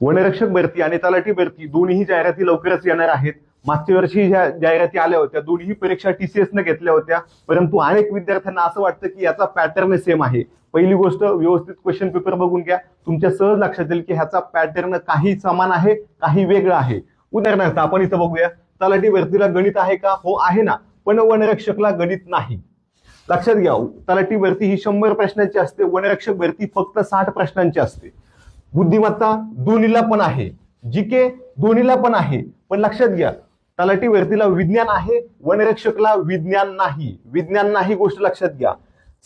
वनरक्षक भरती आणि तलाठी भरती दोन्ही जाहिराती लवकरच येणार आहेत. मागच्या वर्षी ज्या जाहिराती आल्या होत्या दोन्ही परीक्षा टीसीएस न घेतल्या होत्या. परंतु अनेक विद्यार्थ्यांना असं वाटतं की याचा पॅटर्न सेम आहे. पहिली गोष्ट व्यवस्थित क्वेश्चन पेपर बघून घ्या. तुमच्या सहज लक्षात येईल की ह्याचा पॅटर्न काही समान आहे काही वेगळा आहे. उदाहरणार्थ आपण इथं बघूया. तलाठी भरतीला गणित आहे का? हो आहे ना. पण वनरक्षकला गणित नाही. लक्षात घ्या तलाठी भरती ही शंभर प्रश्नांची असते. वनरक्षक भरती फक्त साठ प्रश्नांची असते. बुद्धिमत्ता दोन्हीला पण आहे. जीके दोन्हीला पण आहे. पण लक्षात घ्या तलाठी भरतीला विज्ञान आहे वनरक्षकला विज्ञान नाही. विज्ञान नाही गोष्ट लक्षात घ्या.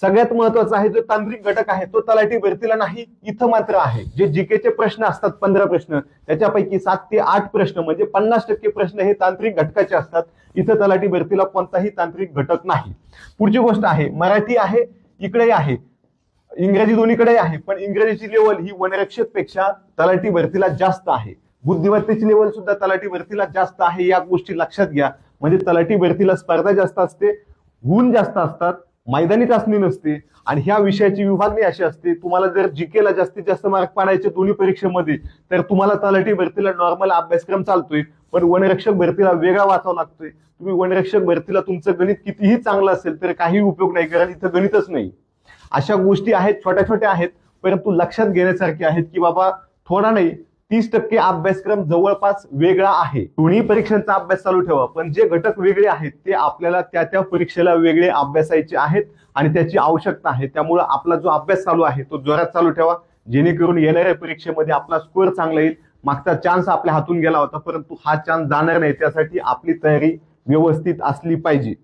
सगळ्यात महत्त्वाचा आहे जो तांत्रिक घटक आहे तो तलाठी भरतीला नाही इथं मात्र आहे. जे जीकेचे प्रश्न असतात पंधरा प्रश्न त्याच्यापैकी सात ते आठ प्रश्न म्हणजे पन्नास टक्के प्रश्न हे तांत्रिक घटकाचे असतात. इथं तलाठी भरतीला कोणताही तांत्रिक घटक नाही. पुढची गोष्ट आहे मराठी आहे इकडे आहे. इंग्रजी दोन्हीकडे आहे पण इंग्रजीची लेवल ही वनरक्षकपेक्षा तलाठी भरतीला जास्त आहे. बुद्धिमत्तेची लेवल सुद्धा तलाठी भरतीला जास्त आहे या गोष्टी लक्षात घ्या. म्हणजे तलाठी भरतीला स्पर्धा जास्त असते गुण जास्त असतात मैदानी चाचणी नसते आणि ह्या विषयाची विभागणी अशी असते तुम्हाला जर जीकेला जास्तीत जास्त मार्क पाडायचे दोन्ही परीक्षेमध्ये तर तुम्हाला तलाठी भरतीला नॉर्मल अभ्यासक्रम चालतोय पण वनरक्षक भरतीला वेगळा वाचावा लागतोय. तुम्ही वनरक्षक भरतीला तुमचं गणित कितीही चांगलं असेल तर काही उपयोग नाही कारण इथं गणितच नाही. अशा गोष्टी आहेत छोट्या छोट्या आहेत परंतु लक्षात घेण्यासारखे आहेत की बाबा थोडा नाही तीस टक्के अभ्यासक्रम जवळपास वेगळा आहे. दोन्ही परीक्षांचा अभ्यास चालू ठेवा पण जे घटक वेगळे आहेत ते आपल्याला त्या त्या परीक्षेला वेगळे अभ्यासायचे आहेत आणि त्याची आवश्यकता आहे. त्यामुळे आपला जो अभ्यास चालू आहे तो जोरात चालू ठेवा. जेणेकरून येणाऱ्या परीक्षेमध्ये आपला स्कोअर चांगला येईल. मागचा चान्स आपल्या हातून गेला होता परंतु हा चान्स जाणार नाही. त्यासाठी आपली तयारी व्यवस्थित असली पाहिजे.